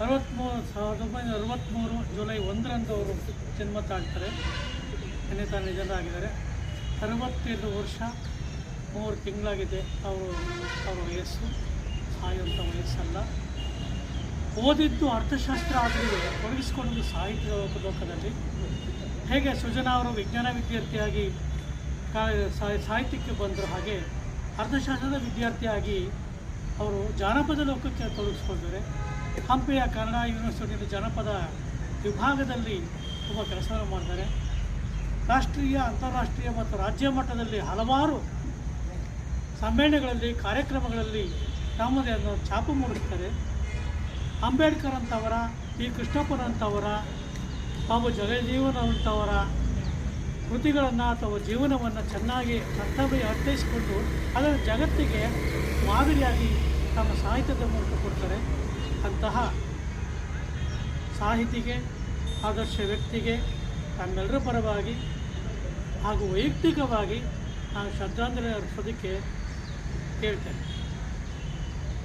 ಅರವತ್ತ್ಮೂರು ಸಾವಿರದ ಒಂಬೈನೂರ ಅರವತ್ತ್ಮೂರು ಜುಲೈ ಒಂದರಂದು ಅವರು ಜನ್ಮ ತಾಳ್ತಾರೆ ತಂದೆ ತಾನೆ ಜನ ಆಗಿದ್ದಾರೆ. ಅರವತ್ತೇಳು ವರ್ಷ, ಮೂರು ತಿಂಗಳಾಗಿದೆ ಅವರು, ಅವರ ವಯಸ್ಸು. ಸಾಯುವಂಥ ವಯಸ್ಸಲ್ಲ. ಓದಿದ್ದು ಅರ್ಥಶಾಸ್ತ್ರ ಆದರೆ ತೊಡಗಿಸಿಕೊಂಡು ಸಾಹಿತ್ಯ ಲೋಕದಲ್ಲಿ. ಹೇಗೆ ಸುಜನಾ ಅವರು ವಿಜ್ಞಾನ ವಿದ್ಯಾರ್ಥಿಯಾಗಿ ಸಾಹಿತ್ಯಕ್ಕೆ ಬಂದರು ಹಾಗೆ ಅರ್ಥಶಾಸ್ತ್ರದ ವಿದ್ಯಾರ್ಥಿಯಾಗಿ ಅವರು ಜಾನಪದ ಲೋಕಕ್ಕೆ ತೊಡಗಿಸ್ಕೊಂಡಿದ್ದಾರೆ ಹಂಪೆಯ ಕನ್ನಡ ಯೂನಿವರ್ಸಿಟಿಯಲ್ಲಿ ಜಾನಪದ ವಿಭಾಗದಲ್ಲಿ ತುಂಬ ಕೆಲಸವನ್ನು ಮಾಡಿದ್ದಾರೆ ರಾಷ್ಟ್ರೀಯ, ಅಂತಾರಾಷ್ಟ್ರೀಯ ಮತ್ತು ರಾಜ್ಯ ಮಟ್ಟದಲ್ಲಿ ಹಲವಾರು ಸಮ್ಮೇಳನಗಳಲ್ಲಿ, ಕಾರ್ಯಕ್ರಮಗಳಲ್ಲಿ ತಮ್ಮದೇ ಅನ್ನೋ ಛಾಪು ಮೂಡಿಸ್ತಾರೆ. ಅಂಬೇಡ್ಕರ್ ಅಂತವರ ಪಿ ಕೃಷ್ಣಪ್ಪನಂಥವರ ಬಾಬು ಜಗಜೀವನ ಅಂತವರ ಕೃತಿಗಳನ್ನು ಅಥವಾ ಜೀವನವನ್ನು ಚೆನ್ನಾಗಿ ಅರ್ಥವೇ ಅರ್ಥೈಸಿಕೊಂಡು ಅದರ ಜಗತ್ತಿಗೆ ಮಾದರಿಯಾಗಿ ತಮ್ಮ ಸಾಹಿತ್ಯದ ಮೂಲಕ ಕೊಡ್ತಾರೆ. ಅಂತಹ ಸಾಹಿತಿಗೆ, ಆದರ್ಶ ವ್ಯಕ್ತಿಗೆ ತಮ್ಮೆಲ್ಲರ ಪರವಾಗಿ ಹಾಗೂ ವೈಯಕ್ತಿಕವಾಗಿ ನಾನು ಶ್ರದ್ಧಾಂಜಲಿ ಅರ್ಪಿಸೋದಕ್ಕೆ ಕೇಳ್ತೇನೆ.